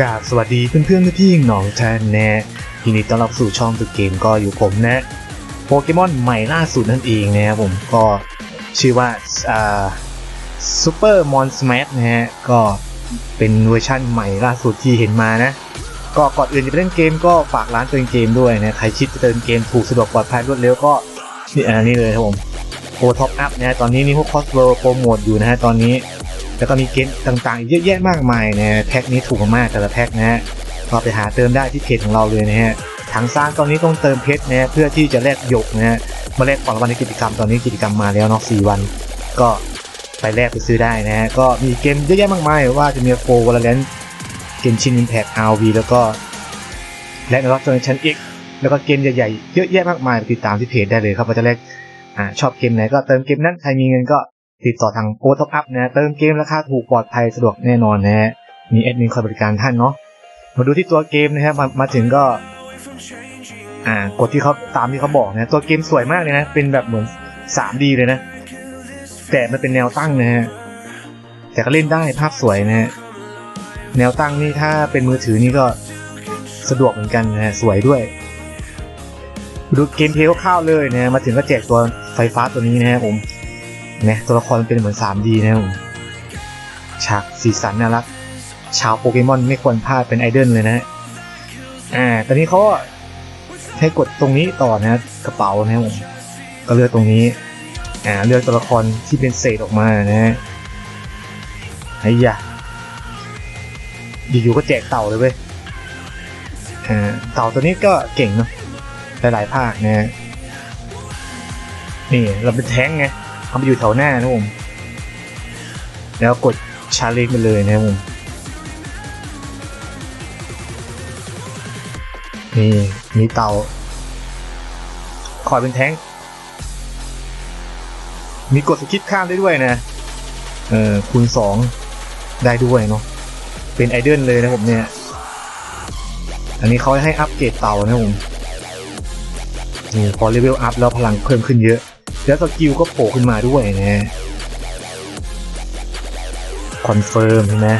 กราบสวัสดีเพื่อนๆพี่ๆหนองแทนแนะยินดีต้อนรับสู่ช่องตึกเกมก็อยู่ผมนะโปเกมอนใหม่ล่าสุดนั่นเองนะครับผมก็ชื่อว่าอ่าซูเปอร์มอนสแมันะฮะก็เป็นเวอร์ชั่นใหม่ล่าสุดที่เห็นมานะ ก็ก่อนอื่นจะไปเล่นเกมก็ฝากร้านเติมเกมด้วยนะใครคิดจะเติมเกมถูกสะดวกปลอดภัยรวดเร็วก็นี่อันนี้เลยครับผมโปรท็อปอัพนะฮะตอนนี้นี่พวกคอสเวิร์โปรโมทอยู่นะฮะตอนนี้ แล้วก็มีเกมต่างๆอีกเยอะแยะมากมายนะแพ็คนี้ถูกมากแต่ละแพ็คนะฮะก็ไปหาเติมได้ที่เพจของเราเลยนะฮะทางสร้างตอนนี้ต้องเติมเพชรนะฮะเพื่อที่จะแลกหยกนะฮะมาแลกของรางวัลในกิจกรรมตอนนี้กิจกรรมมาแล้วเนาะ4วัน ก็ไปแลกไปซื้อได้นะฮะก็มีเกมเยอะแยะมากมายว่าจะมีโฟวอลเลนเกมชินอิมแพคอาร์วีแล้วก็และในรอบเซอร์ชันเอกแล้วก็เกมใหญ่ๆเยอะแยะมากมายติดตามที่เพจได้เลยครับว่าจะแลกอ่าชอบเกมไหนก็เติมเกมนั้นใครมีเงินก็ ติดต่อทางโปรท็อปอัพนะเติมเกมราคาถูกปลอดภัยสะดวกแน่นอนนะฮะมีแอดมินคอยบริการท่านเนาะมาดูที่ตัวเกมนะฮะมามาถึงก็อ่ากดที่เขาตามที่เขาบอกนะตัวเกมสวยมากเลยนะเป็นแบบเหมือน 3D เลยนะ แต่มันเป็นแนวตั้งนะฮะแต่ก็เล่นได้ภาพสวยนะฮะแนวตั้งนี่ถ้าเป็นมือถือนี่ก็สะดวกเหมือนกันนะฮะสวยด้วย ดูเกมเพลย์คร่าวๆเลยนะมาถึงก็แจกตัวไฟฟ้าตัวนี้นะฮะผม นะตัวละครเป็นเหมือน 3D นะผมฉากสีสันน่ารัก ชาวโปเกมอนไม่ควรพลาดเป็นไอดอลเลยนะอ่าตอนนี้เขาให้กดตรงนี้ต่อนะกระเป๋านะผมก็เลือกตรงนี้อ่าเลือกตัวละครที่เป็นเศษออกมานะฮะไอ้ยะอยู่ๆก็แจกเต่าเลยเว้ยอ่าเต่าตัวนี้ก็เก่งเนาะหลายๆภาคนะฮะนี่เราเป็นแท้งไง เอาไปอยู่แถวหน้านะผมแล้วกดชาเลนจ์ไปเลยนะครับผมนี่มีเตาคอยเป็นแท้ง มีกดสกิปข้ามได้ด้วยนะ เออคูณสองได้ด้วยเนาะ เป็นไอเดนเลยนะผมเนี่ย อันนี้เขาให้อัปเกรดเตานะผมนี่พอเลเวลอัพแล้วพลังเพิ่มขึ้นเยอะ แล้วสกิลก็โผล่ขึ้นมาด้วยนะคอนเฟิร์มใช่ไหม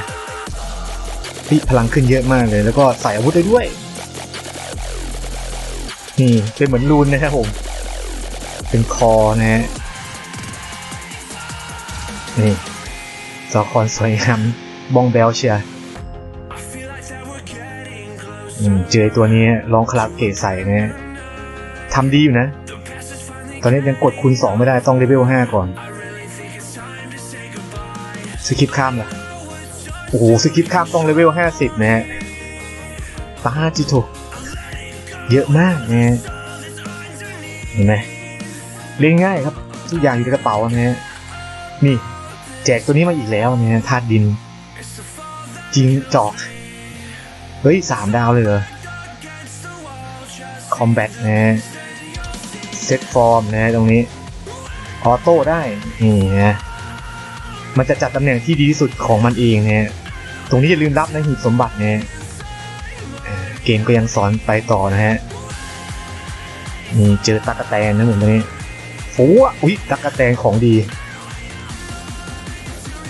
ที่พลังขึ้นเยอะมากเลย แล้วก็ใส่อาวุธได้ด้วย นี่เป็นเหมือนรูนนะครับผม เป็นคอนะฮะนี่สอคอนสวยงามบองเบลเชียอืมเจอตัวนี้ร้องคาราโอเกะใส่นะฮะทำดีอยู่นะ ตอนนี้ยังกดคูณสองไม่ได้ต้องเลเวลห้าก่อน สกิปข้ามล่ะโอ้โหสกิปข้ามต้องเลเวลห้าสิบนะฮะป้าจิโตเยอะมากนะฮะเห็นไหมเล่นง่ายครับ ทุกอย่างอยู่ในกระเป๋านะฮะนี่แจกตัวนี้มาอีกแล้วนะฮะธาตุดิน จริงจอก เฮ้ยสามดาวเลยเหรอ คอมแบทนะฮะ เซตฟอร์มนะตรงนี้ออโต้ได้นี่นะมันจะจัดตำแหน่งที่ดีที่สุดของมันเองนะตรงนี้อย่าลืมรับนะหีบสมบัตินะอ่าเกมก็ยังสอนไปต่อนะฮะนี่เจอตักกะแตนนะเหมือนตรงนี้โอ้อุ้ยตักกะแตนของดี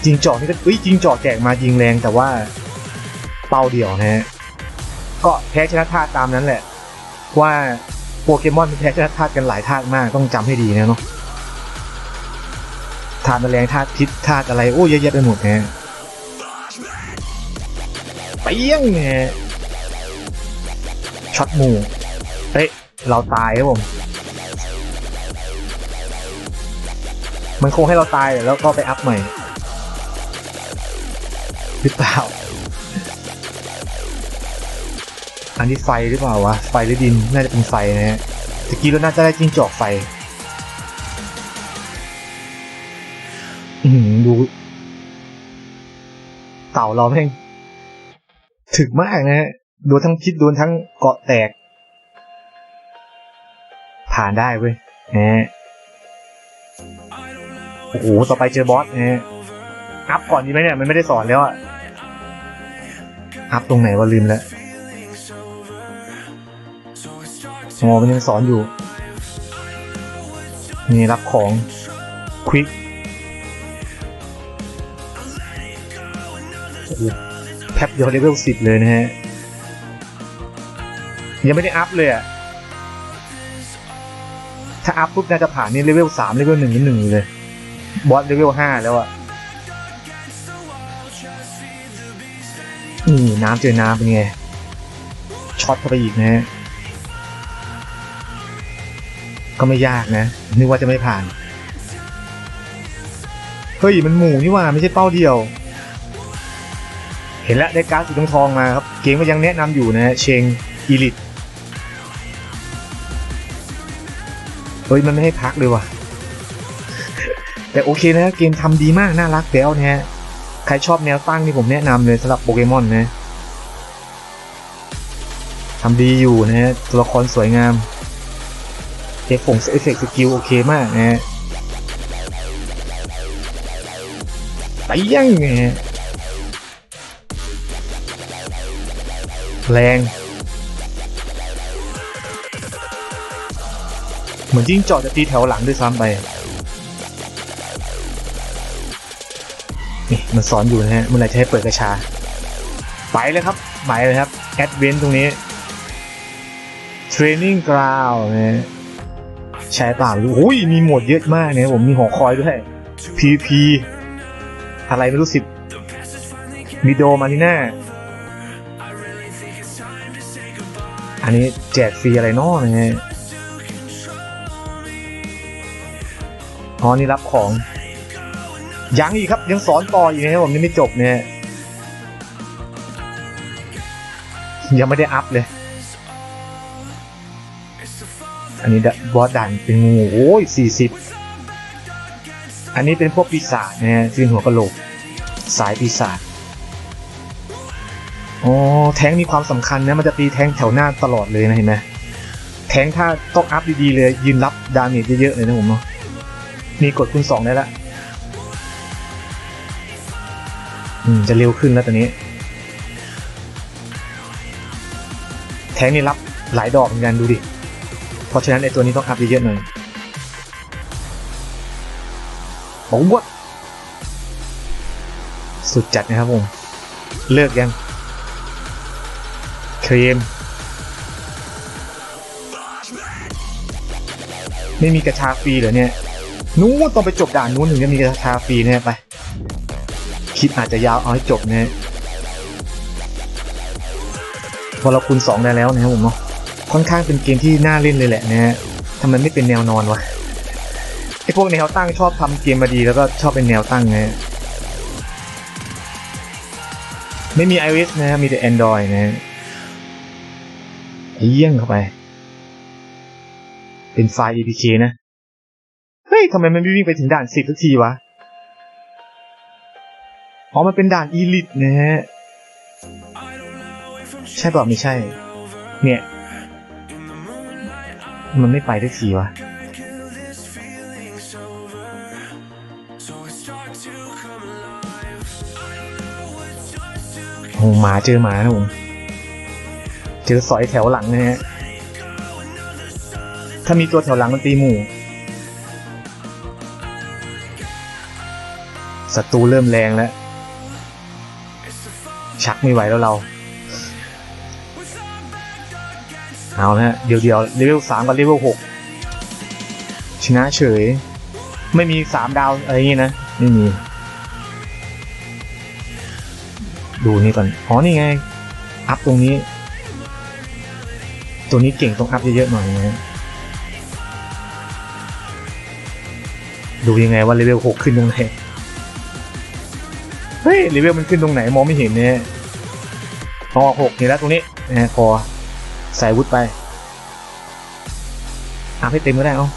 จิงจอกนี่ก็อุ้ยจิงจอกแจกมายิงแรงแต่ว่าเป้าเดียวนะฮะก็แพ้ชนะท่าตามนั้นแหละ ว่า โปเกมอนมันแพ้ชนะธาตุกันหลายธาตุมากต้องจำให้ดีนะเนาะธาตุแมลงธาตุพิษธาตุอะไรโอ้เยอะแยะไปหมดนะเปี้ยงไงช็อตหมูเฮ้ยเราตายครับผม มันคงให้เราตายแล้วก็ไปอัพใหม่หรือเปล่า อันนี้ไฟหรือเปล่าวะ ไฟหรือดิน น่าจะเป็นไฟนะฮะตะกี้เราน่าจะได้จิ้งจอกไฟอืมดู เต่าเราแม่งถึกมากนะฮะ โดนทั้งพิษโดนทั้งเกาะแตก ผ่านได้เว้ยนะฮะโอ้โห ต่อไปเจอบอสนะฮะ อัพก่อนดีไหมเนี่ย มันไม่ได้สอนแล้วอะอัพตรงไหนวะลืมแล้ว อ๋อมันยังสอนอยู่ นี่รับของควิกแป๊บเดียวเลเวลสิบเลยนะฮะ ยังไม่ได้อัพเลยอะถ้าอัพปุ๊บน่าจะผ่านนี่เลเวลสามเลเวลหนึ่งนิดหนึ่งเลย บอสเลเวลห้าแล้วอะนี่น้ำเจอน้ำเป็นไง ช็อตเข้าไปอีกนะฮะ ก็ไม่ยากนะ นึกว่าจะไม่ผ่าน เฮ้ย มันหมู่นี่ว่าไม่ใช่เป้าเดียว เห็นแล้วได้การ์ดสีทองทองมาครับ เกมก็ยังแนะนำอยู่นะฮะเชงอีลิตเฮ้ย มันไม่ให้พักเลยว่ะ แต่โอเคนะเกมทำดีมาก น่ารักแล้วนะฮะ ใครชอบแนวตั้งนี่ผมแนะนำเลยสำหรับโปเกมอนนะทำดีอยู่นะฮะตัวละครสวยงาม เอฟฟงเอฟเฟกต์สกิลโอเคมากนะฮะไปยังไงฮะแรงเหมือนจิ้งจอกจะตีแถวหลังด้วยซ้ำไปนี่มันสอนอยู่นะฮะเมื่อไรจะให้เปิดกระชา ไปเลยครับไปเลยครับแอดเวนตรงนี้ Training Ground นะฮะ ใช่เปล่าโอ้ยมีหมดเยอะมากเนี่ยผมมีหอคอยด้วย PVP อะไรไม่รู้สิมีโดมานีน่าอันนี้แจกฟรีอะไรนาะนะฮะอ๋อนี่รับของ ยังอีกครับยังสอนต่ออีกนะผมนี่ไม่จบเนี่ยยังไม่ได้อัพเลย อันนี้บอสด่านเป็นงูโอ้ยสี่สิบอันนี้เป็นพวกปีศาจนะฮะซึ่งหัวกะโหลก สายปีศาจอ๋อแทงมีความสำคัญนะมันจะตีแทงแถวหน้าตลอดเลยนะเห็นไหมแทงถ้าต้องอัพดีๆเลยยืนรับดาเมจเยอะๆเลยนะผมเนาะมีกดคูณสองได้ละอืมจะเร็วขึ้นแล้วตอนนี้ แทงนี่รับหลายดอกเหมือนกันดูดิ เพราะฉะนั้นไอตัวนี้ต้องอัพเยอะๆหน่อยโอ้วะสุดจัดนะครับผม เลิกยัง เครม ไม่มีกระชาฟรีเหรอเนี่ย นู้นต้องไปจบด่านนู้นถึงจะมีกระชาฟรีเนี่ยไป คลิปอาจจะยาวเอาให้จบเนี่ยพอเราคูณสองได้แล้วนะครับผมเนาะ ค่อนข้างเป็นเกมที่น่าเล่นเลยแหละนะฮะทำไมไม่เป็นแนวนอนวะไอพวกแนวตั้งชอบทำเกมมาดีแล้วก็ชอบเป็นแนวตั้งนะไม่มี iOS นะฮะมีแต่ Android นะฮะเยี่ยงเข้าไป เป็นไฟล์ APK นะ เฮ้ยทำไมมันไม่วิ่งไปถึงด่านสิบทุกทีวะ อ๋อ มันเป็นด่าน Elite นะฮะ ใช่เปล่าไม่ใช่ เนี่ย มันไม่ไปได้ทีวะโอ้หมาเจอหมานะผมเจอสอยแถวหลังนะฮะถ้ามีตัวแถวหลังมันตีหมู่ศัตรูเริ่มแรงแล้ว ชักไม่ไหวแล้วเรา เอาละฮะเดี๋ยวเดียวเลเวลสามกับเลเวลหกชนะเฉย ไม่มีสามดาวอะไรอย่างงี้นะ ไม่มี ดูนี่ก่อน อ๋อ นี่ไง อัพตรงนี้ ตัวนี้เก่งต้องอัพเยอะๆหน่อยนะดูยังไงว่าเลเวลหกขึ้นตรงไหน เฮ้ย เลเวลมันขึ้นตรงไหนมองไม่เห็นเนี่ยพอหกนี่แล้วตรงนี้นะฮะพอ ใส่วุธไปอัพให้เต็มก็ได้เอา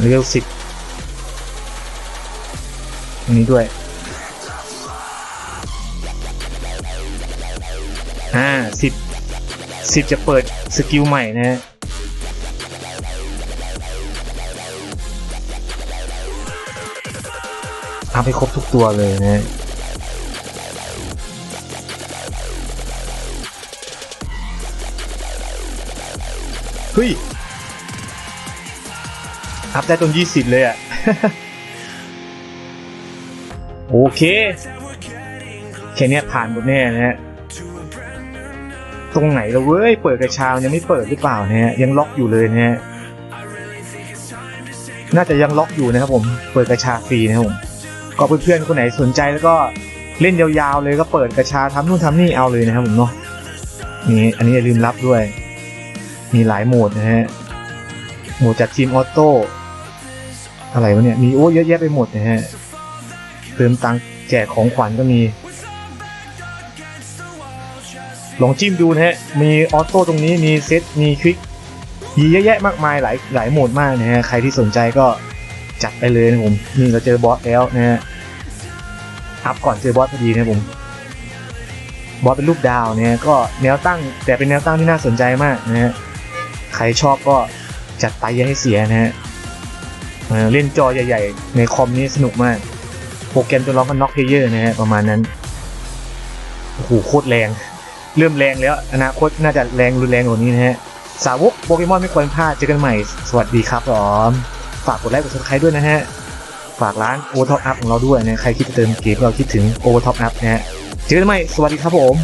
เลเวลสิบตรงนี้ด้วยอ่าสิบสิบจะเปิดสกิลใหม่นะฮะอัพให้ครบทุกตัวเลยนะ เฮ้ยอัพได้ตรงยี่สิบเลยอะ โอเค แค่นี้ผ่านหมดแน่นะฮะ ตรงไหนแล้วเว้ย เปิดกระชามันยังไม่เปิดหรือเปล่านะฮะ ยังล็อกอยู่เลยนะฮะ น่าจะยังล็อกอยู่นะครับผม เปิดกระชาฟรีนะครับผม ก็เพื่อนๆคนไหนสนใจแล้วก็เล่นยาวๆเลยก็เปิดกระชาทำนู่นทำนี่เอาเลยนะครับผมเนาะ นี่อันนี้อย่าลืมรับด้วย มีหลายโหมดนะฮะ โหมดจากทีมออโต้ อะไรวะเนี่ย มีโอ้เยอะแยะไปหมดนะฮะ เติมตังค์แจกของขวัญก็มี ลองจิ้มดูนะฮะ มีออโต้ตรงนี้ มีเซต มีควิก มีเยอะแยะมากมายหลายหลายโหมดมากนะฮะ ใครที่สนใจก็จัดไปเลยนะผม นี่เราเจอบอสแล้วนะฮะ อัพก่อนเจอบอสพอดีนะผมบอสเป็นรูปดาวเนี่ยก็แนวตั้งแต่เป็นแนวตั้งที่น่าสนใจมากนะฮะ ใครชอบก็จัดไปอย่าให้เสียนะฮะเล่นจอใหญ่ ๆ ในคอมนี้สนุกมาก โปรแกรมตัวร้องกันน็อกเพเยอร์นะฮะประมาณนั้นโอ้โหโคตรแรง เริ่มแรงแล้วอนาคตน่าจะแรงรุนแรงกว่านี้นะฮะ สาวกโปเกมอนไม่ควรพลาดเจอกันใหม่ สวัสดีครับผมฝากกดไลค์กดซับสไครต์ด้วยนะฮะ ฝากร้านโอท็อปอัพของเราด้วยนะใครคิดจะเติมเกมเราคิดถึงโอท็อปอัพนะฮะเจอกันใหม่สวัสดีครับผม